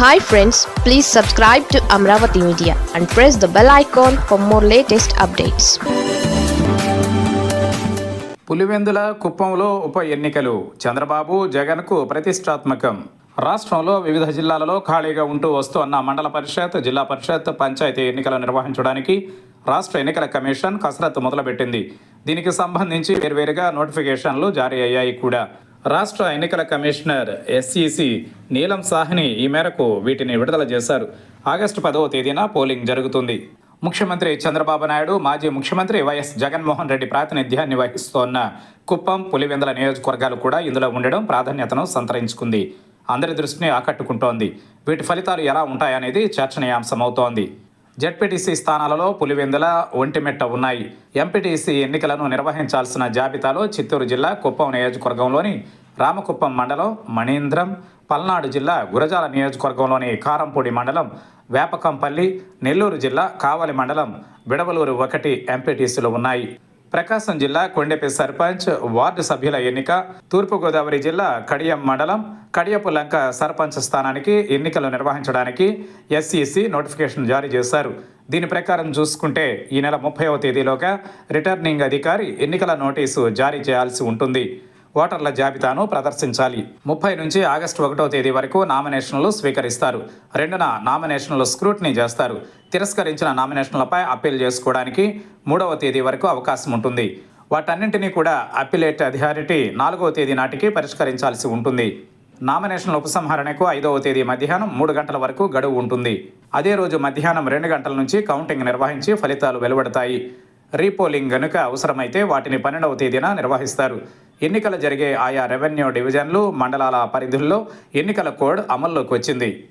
Hi friends please subscribe to Amaravati media and press the bell icon for more latest updates Pulivendula కుప్పంలో ఉప ఎన్నికలు. చంద్రబాబు జగన్కు ప్రతిష్టాత్మకం. రాష్ట్రంలో వివిధ జిల్లాలలో ఖాళీగా ఉంటూ వస్తున్న మండల పరిషత్ జిల్లా పరిషత్ పంచాయతీ ఎన్నికలు నిర్వహించడానికి రాష్ట్ర ఎన్నికల కమిషన్ కసరత్తు మొదలుపెట్టింది. దీనికి సంబంధించి వేర్వేరుగా నోటిఫికేషన్లు జారీ అయ్యాయి కూడా. రాష్ట్ర ఎన్నికల కమిషనర్ ఎస్ఈసి నీలం సాహ్ని ఈ మేరకు వీటిని విడుదల చేశారు. ఆగస్టు పదవ తేదీన పోలింగ్ జరుగుతుంది. ముఖ్యమంత్రి చంద్రబాబు నాయుడు మాజీ ముఖ్యమంత్రి వైఎస్ జగన్మోహన్ రెడ్డి ప్రాతినిధ్యాన్ని వహిస్తోన్న కుప్పం పులివెందుల నియోజకవర్గాలు కూడా ఇందులో ఉండడం ప్రాధాన్యతను సంతరించుకుంది. అందరి దృష్టిని ఆకట్టుకుంటోంది. వీటి ఫలితాలు ఎలా ఉంటాయనేది చర్చనీయాంశమవుతోంది. జడ్పీటీసీ స్థానాలలో పులివెందుల ఒంటిమెట్ట ఉన్నాయి. ఎంపీటీసీ ఎన్నికలను నిర్వహించాల్సిన జాబితాలో చిత్తూరు జిల్లా కుప్పం నియోజకవర్గంలోని రామకుప్పం మండలం మణీంద్రం పల్నాడు జిల్లా గురజాల నియోజకవర్గంలోని కారంపూడి మండలం వేపకంపల్లి నెల్లూరు జిల్లా కావలి మండలం బిడవలూరు ఒకటి ఎంపీటీసీలు ఉన్నాయి. ప్రకాశం జిల్లా కొండెపి సర్పంచ్ వార్డు సభ్యుల ఎన్నిక తూర్పుగోదావరి జిల్లా కడియం మండలం కడియపు లంక సర్పంచ్ స్థానానికి ఎన్నికలు నిర్వహించడానికి ఎస్ఈసి నోటిఫికేషన్ జారీ చేశారు. దీని ప్రకారం చూసుకుంటే ఈ నెల ముప్పైవ తేదీలోగా రిటర్నింగ్ అధికారి ఎన్నికల నోటీసు జారీ చేయాల్సి ఉంటుంది. ఓటర్ల జాబితాను ప్రదర్శించాలి. ముప్పై నుంచి ఆగస్టు ఒకటో తేదీ వరకు నామినేషన్లు స్వీకరిస్తారు. రెండున నామినేషన్లు స్క్రూటినీ చేస్తారు. తిరస్కరించిన నామినేషన్లపై అప్పీల్ చేసుకోవడానికి మూడవ తేదీ వరకు అవకాశం ఉంటుంది. వాటన్నింటినీ కూడా అప్పిలేట్ అథారిటీ నాలుగవ తేదీ నాటికి పరిష్కరించాల్సి ఉంటుంది. నామినేషన్ల ఉపసంహరణకు ఐదవ తేదీ మధ్యాహ్నం మూడు గంటల వరకు గడువు ఉంటుంది. అదే రోజు మధ్యాహ్నం రెండు గంటల నుంచి కౌంటింగ్ నిర్వహించి ఫలితాలు వెలువడతాయి. రీపోలింగ్ గనుక అవసరమైతే వాటిని పన్నెండవ తేదీన నిర్వహిస్తారు. ఎన్నికలు జరిగే ఆయా రెవెన్యూ డివిజన్లు మండలాల పరిధుల్లో ఎన్నికల కోడ్ అమల్లోకి వచ్చింది.